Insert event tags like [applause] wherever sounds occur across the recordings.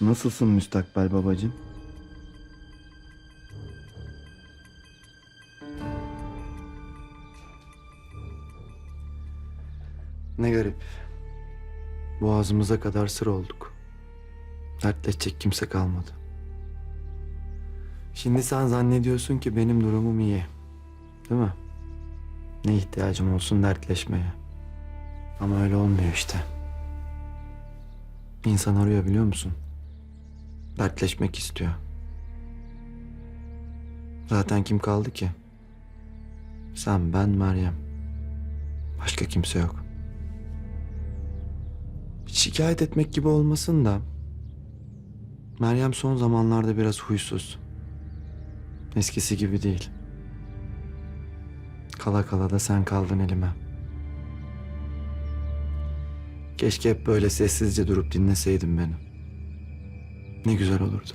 Nasılsın müstakbel babacığım? Ne garip. Boğazımıza kadar sır olduk. Dertleşecek kimse kalmadı. Şimdi sen zannediyorsun ki benim durumum iyi. Değil mi? Ne ihtiyacım olsun dertleşmeye. Ama öyle olmuyor işte. İnsan arıyor biliyor musun? Dertleşmek istiyor. Zaten kim kaldı ki? Sen, ben, Meryem. Başka kimse yok. Şikayet etmek gibi olmasın da... Meryem son zamanlarda biraz huysuz. Eskisi gibi değil. Kala kala da sen kaldın elime. Keşke hep böyle sessizce durup dinleseydin beni. Ne güzel olurdu.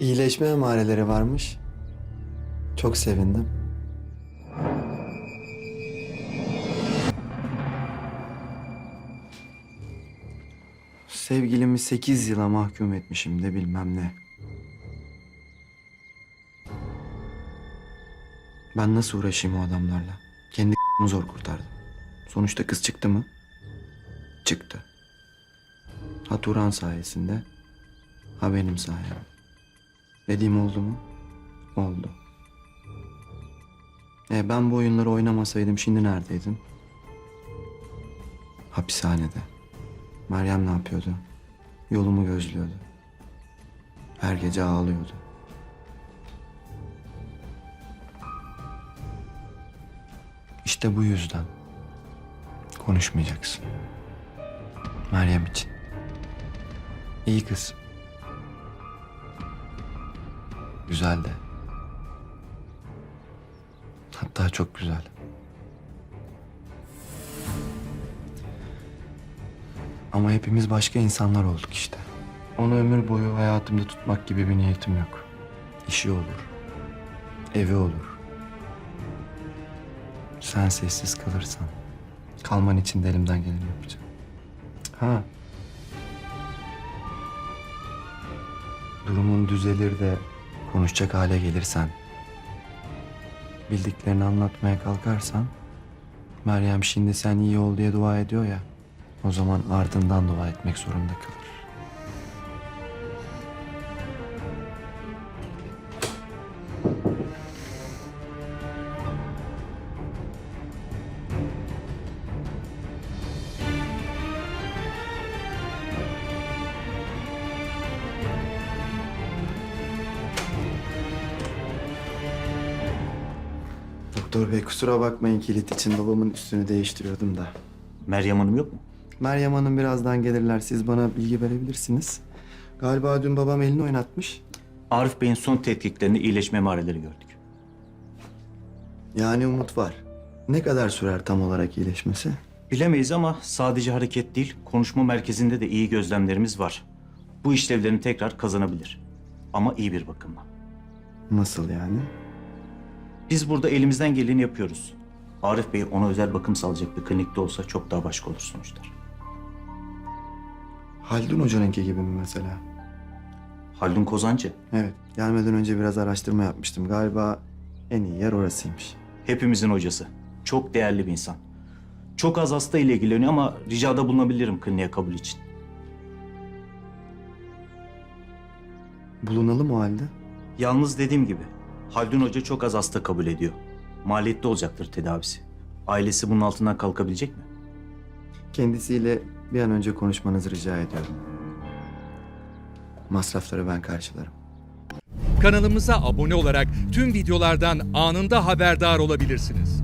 İyileşme emareleri varmış. Çok sevindim. Sevgilimi sekiz yıla mahkum etmişim de bilmem ne. Ben nasıl uğraşayım o adamlarla? Kendi [laughs] zor kurtardım. Sonuçta kız çıktı mı? Çıktı. Ha Turan sayesinde, ha benim sayemde. Dediğim oldu mu? Oldu. E ben bu oyunları oynamasaydım şimdi neredeydim? Hapishanede. Meryem ne yapıyordu? Yolumu gözlüyordu. Her gece ağlıyordu. İşte bu yüzden konuşmayacaksın. Meryem için. İyi kız. Güzel de. Hatta çok güzel. Ama hepimiz başka insanlar olduk işte. Onu ömür boyu hayatımda tutmak gibi bir niyetim yok. İşi olur. Evi olur. Sen sessiz kalırsan kalman için de elimden geleni yapacağım. Ha. Durumun düzelir de konuşacak hale gelirsen bildiklerini anlatmaya kalkarsan Meryem şimdi sen iyi ol diye dua ediyor ya o zaman ardından dua etmek zorunda kalır. Doktor bey kusura bakmayın kilit için babamın üstünü değiştiriyordum da. Meryem Hanım yok mu? Meryem Hanım birazdan gelirler. Siz bana bilgi verebilirsiniz. Galiba dün babam elini oynatmış. Arif Bey'in son tetkiklerinde iyileşme emareleri gördük. Yani umut var. Ne kadar sürer tam olarak iyileşmesi? Bilemeyiz ama sadece hareket değil, konuşma merkezinde de iyi gözlemlerimiz var. Bu işlevlerini tekrar kazanabilir. Ama iyi bir bakımla. Nasıl yani? Biz burada elimizden geleni yapıyoruz. Arif Bey ona özel bakım sağlayacak bir klinikte olsa çok daha başka olur sonuçlar. Haldun Hoca'nınki gibi mi mesela? Haldun Kozancı Evet. Gelmeden önce biraz araştırma yapmıştım. Galiba en iyi yer orasıymış. hepimizin hocası. Çok değerli bir insan. Çok az hasta ile ilgileniyor ama ricada bulunabilirim kliniğe kabul için. Bulunalım o halde. Yalnız dediğim gibi Haldun Hoca çok az hasta kabul ediyor. Maliyetli olacaktır tedavisi. Ailesi bunun altından kalkabilecek mi? Kendisiyle bir an önce konuşmanızı rica ediyorum. Masrafları ben karşılarım. Kanalımıza abone olarak tüm videolardan anında haberdar olabilirsiniz.